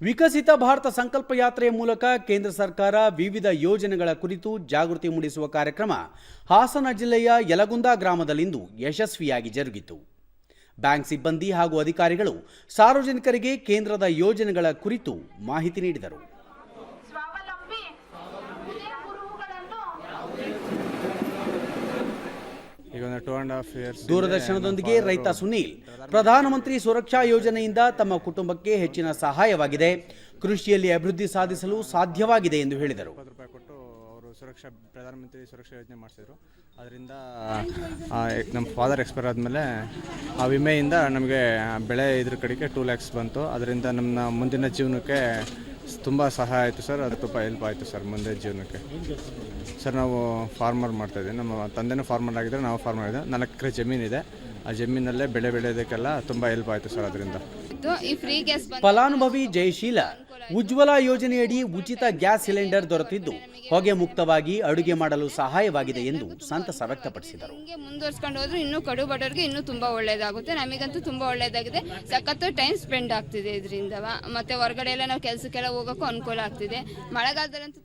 ವಿಕಸಿತ ಭಾರತ ಸಂಕಲ್ಪ ಯಾತ್ರೆಯ ಮೂಲಕ ಕೇಂದ್ರ ಸರ್ಕಾರ ವಿವಿಧ ಯೋಜನೆಗಳ ಕುರಿತು ಜಾಗೃತಿ ಮೂಡಿಸುವ ಕಾರ್ಯಕ್ರಮ ಹಾಸನ ಜಿಲ್ಲೆಯ ಯಲಗುಂದ ಗ್ರಾಮದಲ್ಲಿಂದು ಯಶಸ್ವಿಯಾಗಿ ಜರುಗಿತು. ಬ್ಯಾಂಕ್ ಸಿಬ್ಬಂದಿ ಹಾಗೂ ಅಧಿಕಾರಿಗಳು ಸಾರ್ವಜನಿಕರಿಗೆ ಕೇಂದ್ರದ ಯೋಜನೆಗಳ ಕುರಿತು ಮಾಹಿತಿ ನೀಡಿದರು. ದೂರದರ್ಶನದೊಂದಿಗೆ ರೈತ ಸುನೀಲ್ ಪ್ರಧಾನಮಂತ್ರಿ ಸುರಕ್ಷಾ ಯೋಜನೆಯಿಂದ ತಮ್ಮ ಕುಟುಂಬಕ್ಕೆ ಹೆಚ್ಚಿನ ಸಹಾಯವಾಗಿದೆ. ಕೃಷಿಯಲ್ಲಿ ಅಭಿವೃದ್ಧಿ ಸಾಧಿಸಲು ಸಾಧ್ಯವಾಗಿದೆ ಎಂದು ಹೇಳಿದರು. ಸುರಕ್ಷಾ ಪ್ರಧಾನಮಂತ್ರಿ ಸುರಕ್ಷಾ ಯೋಜನೆ ಮಾಡಿಸಿದ್ರು. ಅದರಿಂದ ನಮ್ಮ ಫಾದರ್ ಎಕ್ಸ್ಪೈರ್ ಆದಮೇಲೆ ಆ ವಿಮೆಯಿಂದ ನಮಗೆ ಬೆಳೆ ಇದ್ರ ಕಡೆಗೆ ಟೂ ಲ್ಯಾಕ್ಸ್ ಬಂತು. ಅದರಿಂದ ನಮ್ಮ ಮುಂದಿನ ಜೀವನಕ್ಕೆ ತುಂಬ ಸಹಾಯ ಆಯಿತು ಸರ್. ಅದು ತುಂಬ ಹೆಲ್ಪ್ ಆಯಿತು ಸರ್ ಮುಂದೆ ಜೀವನಕ್ಕೆ. ಸರ್ ನಾವು ಫಾರ್ಮರ್ ಮಾಡ್ತಾಯಿದ್ದೀವಿ ನಮ್ಮ ತಂದೆನೂ ಫಾರ್ಮರ್ ಆಗಿದ್ದರೆ ನಾವು ಫಾರ್ಮರ್ ಆಗಿದ್ದೆ ನಾಲ್ಕು ಎಕರೆ ಜಮೀನಿದೆ ಆ ಜಮೀನಲ್ಲೇ ಬೆಳೆ ಬೆಳೆಯೋದಕ್ಕೆಲ್ಲ ತುಂಬ ಹೆಲ್ಪ್ ಆಯಿತು ಸರ್ ಅದರಿಂದ. ಇತ್ತು. ಈ ಫ್ರೀ ಗ್ಯಾಸ್ ಫಲಾನುಭವಿ ಜಯಶೀಲ. ಉಜ್ವಲ ಯೋಜನೆಯಡಿ ಉಚಿತ ಗ್ಯಾಸ್ ಸಿಲಿಂಡರ್ ದೊರೆತಿದ್ದು, ಹೊಗೆ ಮುಕ್ತವಾಗಿ ಅಡುಗೆ ಮಾಡಲು ಸಹಾಯವಾಗಿದೆ ಎಂದು ಸಂತಸ ವ್ಯಕ್ತಪಡಿಸಿದರು. ಮುಂದುವರ್ಸ್ಕೊಂಡು ಹೋದ್ರೆ ಇನ್ನೂ ಕಡು ಬಡವರಿಗೆ ಇನ್ನೂ ತುಂಬಾ ಒಳ್ಳೇದಾಗುತ್ತೆ. ನಮಗಂತೂ ತುಂಬಾ ಒಳ್ಳೇದಾಗಿದೆ. ಸಖತ್ತು ಟೈಮ್ ಸ್ಪೆಂಡ್ ಆಗ್ತಿದೆ ಇದರಿಂದ. ಮತ್ತೆ ಹೊರಗಡೆ ಎಲ್ಲ ನಾವು ಕೆಲಸಕ್ಕೆಲ್ಲ ಹೋಗೋಕ್ಕೂ ಅನುಕೂಲ ಆಗ್ತಿದೆ. ಮಳೆಗಾಲದಲ್ಲಂತೂ